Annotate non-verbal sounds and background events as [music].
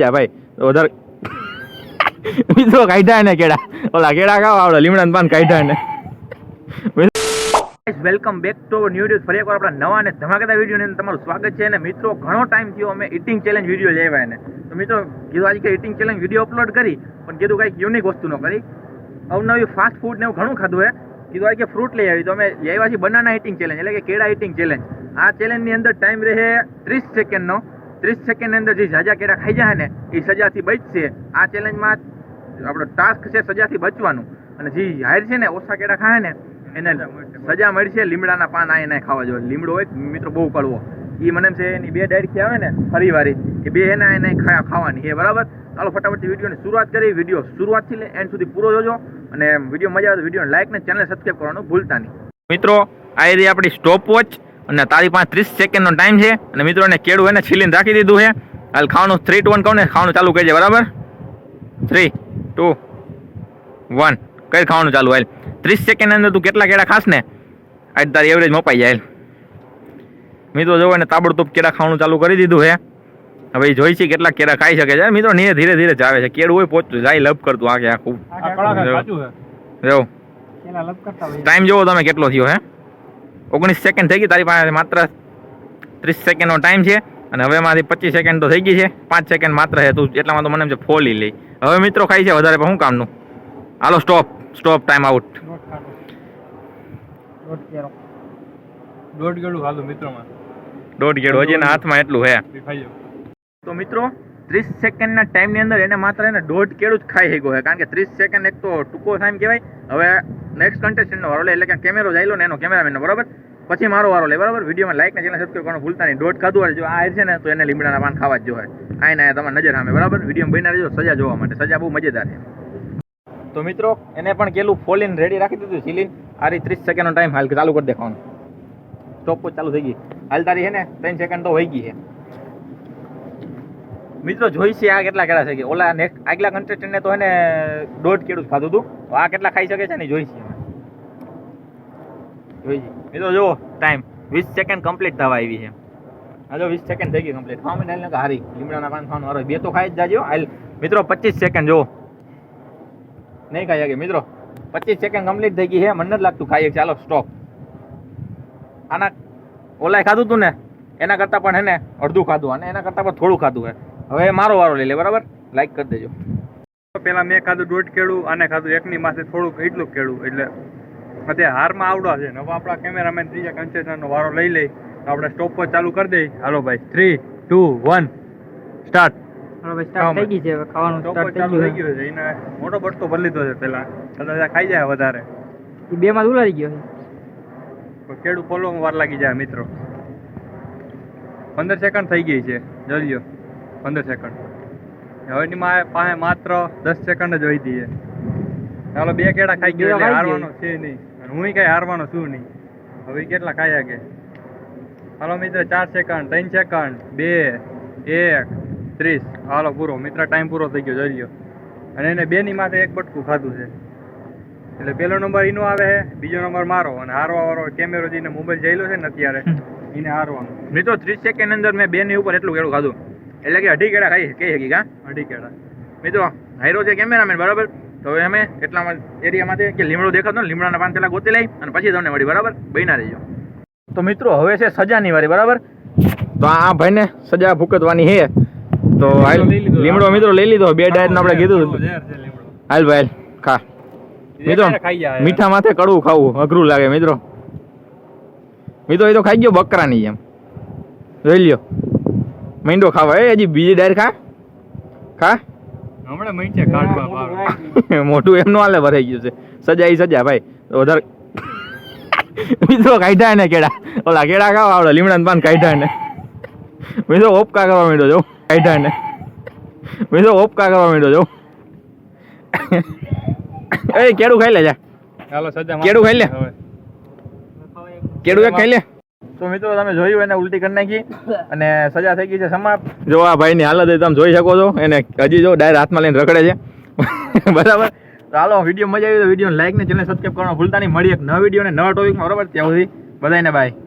જા ભાઈ, વધારે મિત્રો, કાઢ્યા ને કેડા ઓલા કેડા ખાવા આવડે લીમડા પાન કાઢ્યા ને welcome back to new news ફરી એકવાર આપણા નવા અને ધમાકેદાર વીડિયો ની તમારું સ્વાગત છે અને મિત્રો, ઘણો ટાઈમ થયો અમે ઇટિંગ ચેલેન્જ વીડિયો લેવાય ને તો મિત્રો, કીધું આજે ઇટિંગ ચેલેન્જ વીડિયો અપલોડ કરી, પણ કીધું કંઈક યુનિક વસ્તુ નો કરી. અવનવી ફાસ્ટ ફૂડ ને એવું ઘણું ખાધું હે. કીધું આજે કે ફ્રૂટ લઈ આવી. તો અમે લઈ આવ્યા છીએ બનાના ઇટિંગ ચેલેન્જ એટલે કે કેળા ઇટિંગ ચેલેન્જ આ ચેલેન્જની અંદર ટાઈમ રહે ત્રીસ સેકન્ડનો ત્રીસ સેકન્ડ અંદર જે ઝાઝા કેળા ખાઈ જાય ને એ સજાથી બચશે. આ ચેલેન્જમાં આપણો ટાસ્ક છે સજાથી બચવાનું. અને જે હાર છે ને ઓછા કેળા ખાય ને એને સજા મળશે લીમડાના પાન આ એને ખાવા જોઈએ. લીમડો હોય મિત્રો બહુ કડવો. એ મને એમ છે એની બે ડાયરી આવે ને ફરી વારી એ બે એના એને ખાવાની. એ બરાબર? ચાલો ફટાફટ વિડીયોની શરૂઆત કરી વીડિયો શરૂઆતથી લે એન્ડ સુધી પૂરો જોજો. અને વીડિયો મજા આવે તો વીડિયો લાઈક ને ચેનલ સબસ્ક્રાઈબ કરવાનું ભૂલતા નહીં. મિત્રો આ રહી આપણી સ્ટોપ વોચ અને તારી પાસે ત્રીસ સેકન્ડનો ટાઈમ છે. અને મિત્રોને કેળું એને છીલીને રાખી દીધું છે. હાલ ખાવાનું થ્રી ટુ વન કહું ને? ખાવાનું ચાલુ કરજે બરાબર? થ્રી ટુ વન કઈ ખાવાનું ચાલુ? હાલ ત્રીસ સેકન્ડ અંદર તું કેટલા કેળા ખાસ ને? આજ તારી એવરેજ મપાઈ જાય મિત્રો જોવો એને તાબડતોબ કેળા ખાવાનું ચાલુ કરી દીધું છે. હવે એ જોઈ છે કેટલા કેળા ખાઈ શકે છે. મિત્રો ધીરે ધીરે ધીરે જ આવે છે. કેળું હોય પહોંચતું જાય લપ કરતું આખે આખું. ટાઈમ જોવો તમે કેટલો થયો હે? ઓગણીસ સેકન્ડ થઈ ગઈ. તારી પાસે માત્ર ત્રીસ સેકન્ડનો ટાઈમ છે અને હવે મારી પચીસ સેકન્ડ તો થઈ ગઈ છે. પાંચ સેકન્ડ માત્ર છે. તું એટલામાં તો મને એમ છે ફોલી લઈ. હવે મિત્રો ખાઈ છે વધારે પણ શું કામનું? હાલો સ્ટોપ સ્ટોપ ટાઈમ આઉટ દોઢ ગેડું હાલું મિત્રોમાં. દોઢ ગેડો. હજી એના હાથમાં એટલું હે તો મિત્રો ત્રીસ સેકન્ડના ટાઈમની અંદર એને માત્ર એને દોઢ કેળું જ ખાઈ શક્યો છે. કારણ કે ત્રીસ સેકન્ડ એક તો ટૂંકો ટાઈમ કહેવાય. હવે નેક્સ્ટ કન્ટેસ્ટન્ટનો વારો લે, એટલે કે કેમેરો જાયલો ને એનો કેમેરામેનનો બરાબર? પછી મારો વારો લે, બરાબર? વિડીયોમાં લાઈક ને ચેનલ સબસ્ક્રાઈબ કરવાનું ભૂલતા નહીં. દોઢ ખાધું હોય, જો આ છે ને, તો એને લીમડાના પાન ખાવા જ જોઈએ આ ના તમારે નજર સામે, બરાબર? વિડીયોમાં બની રહેજો, સજા જોવા માટે. સજા બહુ મજેદાર છે. તો મિત્રો, એને પણ કેલું ફોલીને રેડી રાખી દીધું, સીલીન. આ રહી ત્રીસ સેકન્ડનો ટાઈમ હાલ ચાલુ કરી દેખાવાનું. સ્ટોપ ચાલુ થઈ ગઈ. હાલ તારી છે ને, ત્રણ સેકન્ડ તો વહી ગઈ છે. મિત્રો, જોઈ છે આ કેટલા કેળા છે કે, ઓલા નેક્સ્ટ આગલા કન્ટેસ્ટન્ટને તો એને દોઢ કેળું ખાધું હતું તો આ કેટલા ખાઈ શકે છે ને, જોઈ છે. જોઈ છે મિત્રો, જુઓ ટાઈમ વીસ સેકન્ડ કમ્પ્લીટ થવા આવી છે. હાલો વીસ સેકન્ડ થઈ ગઈ કમ્પ્લીટ ખાવા મને હાલ હારી. લીમડાના પાન ખાવાનું હારો. બે તો ખાઈ જ જાજો. હાલ, મિત્રો, પચીસ સેકન્ડ જુઓ. નહીં ખાઈ શકે. મિત્રો, પચીસ સેકન્ડ કમ્પ્લીટ થઈ ગઈ છે. મને નથી લાગતું ખાઈએ. ચાલો સ્ટોપ આના ઓલાય ખાધું તું ને? એના કરતાં પણ એને અડધું ખાધું. અને એના કરતાં પણ થોડું ખાધું હે. હવે મારો વારો લઈ લે, બરાબર? લાઈક કરી દેજો. પેલા મેં ખાધું દોઢ કેળું અને ખાધું એકની માથે થોડુંક, એટલું કેળું. એટલે અત્યારે હારમાં આવડા છે. ને હવે આપણા કેમેરામેન ત્રીજા કન્સેશનનો વારો લઈ લઈ તો આપણે સ્ટોપ પર ચાલુ કરી દઈ. હાલો ભાઈ થ્રી ટુ વન સ્ટાર્ટ હવે ભાઈ સ્ટાર્ટ થઈ ગઈ છે. હવે ખાવાનું સ્ટાર્ટ થઈ ગયું ગયું છે. એને મોટો બટતો ભરી લીધો છે પેલા કદાચ ખાઈ જાય વધારે. છે. બે માં ઉલાડી ગયો છે. તો કેળું વાર લાગી જાય મિત્રો. પંદર સેકન્ડ થઈ ગઈ છે. જોઈ પંદર સેકન્ડ હવે એની પાસે માત્ર દસ સેકન્ડ જ વધી છે. ચાલો બે કેળા ખાઈ ગયો હારવાનો છે નહીં. હું કઈ હારવાનો છું નહીં. હવે કેટલા ખાયા કે હાલો મિત્ર, ચાર સેકન્ડ ત્રણ સેકન્ડ બે, એક, ત્રીસ. હાલો પૂરો, મિત્ર ટાઈમ પૂરો થઈ ગયો, જોઈ અને એને બે ની માથે એક બટકું ખાધું છે. એટલે પેલો નંબર એનો આવે છે બીજો નંબર મારો. અને હારવા વાળો કેમેરો જઈને મોબાઈલ જઈલો છે ને અત્યારે એને હારવાનો. મિત્રો, ત્રીસ સેકન્ડ અંદર મેં બે ની ઉપર એટલું કેળું ખાધું. એટલે કે અઢી કેળા ખાઈ કહી શકી કા અઢી કેળા. મિત્રો હાઈરો છે કેમેરામેન બરાબર? તો હવે અમે એટલા એરિયામાંથી કે લીમડો દેખાતો ને લીમડાના પાન પેલા ગોતી લઈ અને પછી તમને મળી બરાબર બહીના રહેજો. તો મિત્રો હવે છે સજાની વારી બરાબર? તો આ ભાઈને સજા ભૂકતવાની છે. તો હાલ લીમડો મિત્રો લઈ લીધો. બે ડાયર આપણે કીધું હતું. હાલ ભાઈ ખા. મિત્રો મીઠા માથે કડવું ખાવું અઘરું લાગે મિત્રો. મિત્રો એ તો ખાઈ ગયો બકરાની જેમ. જોઈ લ્યો. મીંડો ખાવા. એ હજી બીજી ડાયર ખા. ખા. હમણાં મહિને કાઢવા પાડો. મોટું એમનું હાલે ભરાઈ ગયું છે. સજા ઈ સજા ભાઈ. તો વધારે [laughs] મિત્રો કાઢ્યા ને કેળા. ઓલા કેડા ખાવા આવડે લીમડાને પાન કાઢ્યા ને. મિત્રો ઓપકા કરવા માંડ્યો જો કાઢ્યા ને. મિત્રો ઓપકા કરવા માંડ્યો જો [laughs] એ કેડું ખાઈ લે જા ચાલો સજા કેડું ખાઈ લે. હવે. કેળું એક ખાઈ લે. તો મિત્રો તમે જોયું એને ઉલટી કરી નાખી અને સજા થઈ ગઈ છે સમાપ્ત. જો આ ભાઈની હાલત તમે જોઈ શકો છો. એને હજી જો ડાયર હાથમાં લઈને રખડે છે. [laughs] બરાબર? તો હાલો વીડિયો મજા આવી તો વીડિયો લાઈક ને ચેનલ સબસ્ક્રાઈબ કરવાનું ભૂલતા નહીં. મળી એક નવા વીડિયો ને નવા ટોપિકમાં બરાબર? ત્યાં સુધી બધાને બાય